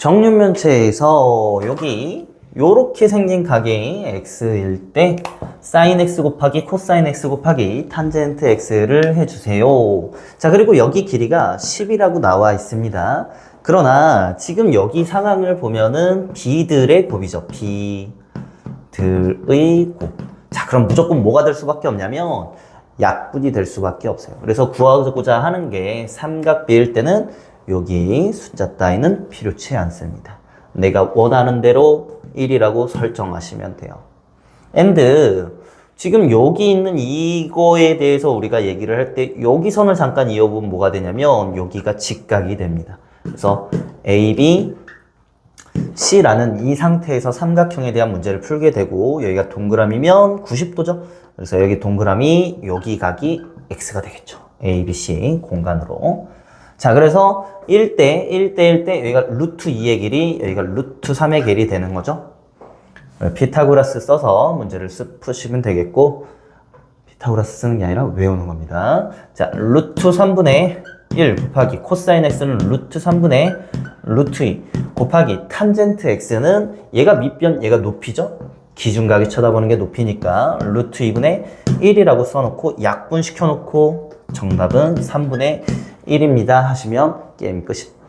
정육면체에서 여기 요렇게 생긴 각이 x일 때 sin x 곱하기 코사인 x 곱하기 탄젠트 x를 해주세요. 자 그리고 여기 길이가 10이라고 나와 있습니다. 그러나 지금 여기 상황을 보면은 b들의 곱이죠. b들의 곱. 자 그럼 무조건 뭐가 될 수밖에 없냐면 약분이 될 수밖에 없어요. 그래서 구하고자 하는 게 삼각비일 때는 여기 숫자 따위는 필요치 않습니다. 내가 원하는 대로 1이라고 설정하시면 돼요. and 지금 여기 있는 이거에 대해서 우리가 얘기를 할 때 여기 선을 잠깐 이어보면 뭐가 되냐면 여기가 직각이 됩니다. 그래서 A, B, C라는 이 상태에서 삼각형에 대한 문제를 풀게 되고 여기가 동그라미면 90도죠. 그래서 여기 동그라미 여기 각이 X가 되겠죠. A, B, C 공간으로. 자, 그래서 1대 1대 1대 여기가 루트 2의 길이 여기가 루트 3의 길이 되는 거죠. 피타고라스 써서 문제를 쓱 푸시면 되겠고 피타고라스 쓰는 게 아니라 외우는 겁니다. 자, 루트 3분의 1 곱하기 코사인 x는 루트 3분의 루트 2 곱하기 탄젠트 x는 얘가 밑변, 얘가 높이죠? 기준각이 쳐다보는 게 높이니까 루트 2분의 1이라고 써놓고 약분시켜놓고 정답은 3분의 1입니다 하시면 게임 끝이